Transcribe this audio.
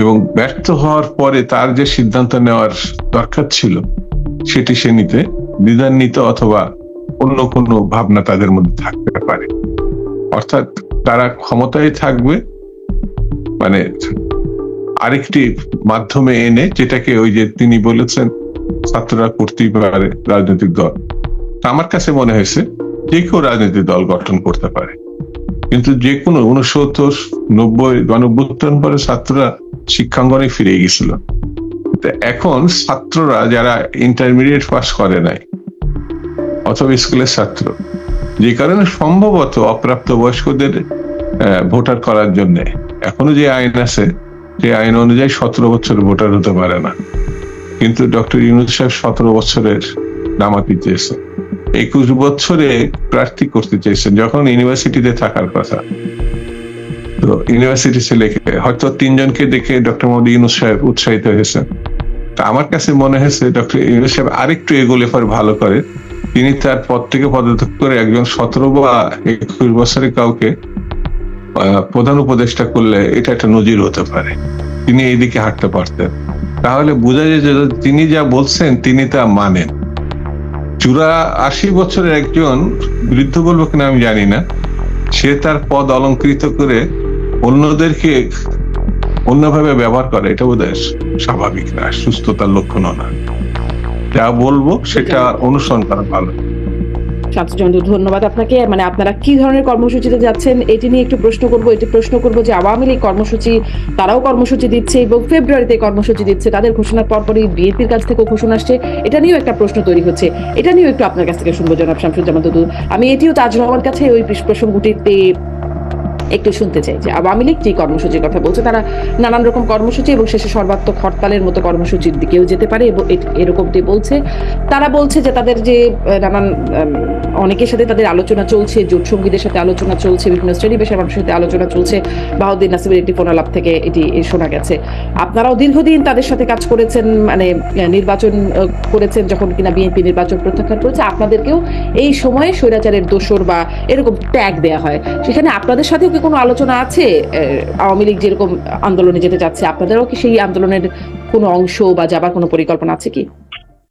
এবং ব্যর্থ হওয়ার পরে তার যে সিদ্ধান্ত নেওয়ার দরকার ছিল, সেটি সে নিতে দ্বিধান্বিত অথবা অন্য কোনো ভাবনা তাদের মধ্যে থাকতে পারে। অর্থাৎ তারা ক্ষমতায় থাকবে মানে আরেকটি মাধ্যমে এনে যেটাকে ওই যে তিনি বলেছেন, ছাত্ররা করতেই পারে রাজনৈতিক দল। আমার কাছে মনে হয়েছে, যে কেউ রাজনৈতিক দল গঠন করতে পারে। কিন্তু যে কোনো উনসত্তর নব্বই গণভ্যুত্থান পরে ছাত্ররা শিক্ষাঙ্গনে ফিরে গেছিল। এখন ছাত্ররা যারা ইন্টারমিডিয়েট পাস করে নাই, অথবা স্কুলের ছাত্র, যে কারণে সম্ভবত অপ্রাপ্ত বয়স্কদের ভোটার করার জন্য। এখনও যে আইন আছে সেই আইন অনুযায়ী সতেরো বছর ভোটার হতে পারে না। কিন্তু ডক্টর ইউনুস সাহেব সতেরো বছরের নামাতি চেয়েছে একুশ বছরে প্রার্থী করতে চেয়েছেন, যখন ইউনিভার্সিটিতে থাকার কথা। তো ইউনিভার্সিটি ছেলেকে হয়তো তিনজনকে দেখে ডক্টর মোহাম্মদ ইউনুস সাহেব উৎসাহিত হয়েছেন। তা আমার কাছে মনে হয়েছে ডক্টর ইউনুস সাহেব আরেকটু এগোলে পরে ভালো করে। তিনি তার পদ থেকে পদত্যাগ করে একজন সতেরো বা একুশ বছরের কাউকে প্রধান উপদেষ্টা করলে এটা একটা নজির হতে পারে। তিনি এইদিকে হাঁটতে পারতেন। তাহলে বোঝা যায় যে তিনি যা বলছেন, তিনি তা মানেন। চুরা আশি বছরের একজন বৃদ্ধ বলব কিনা আমি জানি না। সে তার পদ অলঙ্কৃত করে অন্যদেরকে অন্যভাবে ব্যবহার করে এটা বোধ স্বাভাবিক না সুস্থতার লক্ষণও না। যা বলব সেটা অনুসরণ করা ভালো। ছাত্র ধন্যবাদ আপনাকে। মানে আপনারা কি ধরনের কর্মসূচিতে যাচ্ছেন এটি নিয়ে একটু প্রশ্ন করব এটি প্রশ্ন করব যে আওয়ামী লীগ কর্মসূচি তারাও কর্মসূচি দিচ্ছে এবং ফেব্রুয়ারিতে কর্মসূচি দিচ্ছে। তাদের ঘোষণার পরপরই বিএনপির কাছ থেকেও ঘোষণা আসছে। এটা নিয়েও একটা প্রশ্ন তৈরি হচ্ছে। এটা নিয়েও একটু আপনার কাছ থেকে শুনব জনাব শামসুজ্জামান দুদু। আমি এটিও তাজ রহমান কাছে ওই প্রসঙ্গটিতে একটু শুনতে চাই যে আওয়ামী লীগ যে কর্মসূচির কথা বলছে? তারা নানান রকম কর্মসূচি এবং শেষে সর্বাত্মক হরতালের মতো কর্মসূচির দিকেও যেতে পারে এবং এরকমটি বলছে। তারা বলছে যে তাদের যে নানান অনেকের সাথে তাদের আলোচনা চলছে, জোট সঙ্গীদের সাথে আলোচনা চলছে, বিভিন্ন শ্রেণি পেশার মানুষের সাথে আলোচনা চলছে। বাহুদ্দিন নাসিমের একটি ফোনালাপ থেকে এটি শোনা গেছে। আপনারাও দীর্ঘদিন তাদের সাথে কাজ করেছেন মানে নির্বাচন করেছেন যখন কিনা বিএনপি নির্বাচন প্রত্যাখ্যান করেছে, আপনাদেরকেও এই সময়ে স্বৈরাচারের দোষর বা এরকম ট্যাগ দেয়া হয়। সেখানে আপনাদের সাথেও কি কোনো আলোচনা আছে? আওয়ামী লীগ যেরকম আন্দোলনে যেতে চাচ্ছে, আপনাদেরও কি সেই আন্দোলনের কোনো অংশ বা যাবার কোনো পরিকল্পনা আছে কি?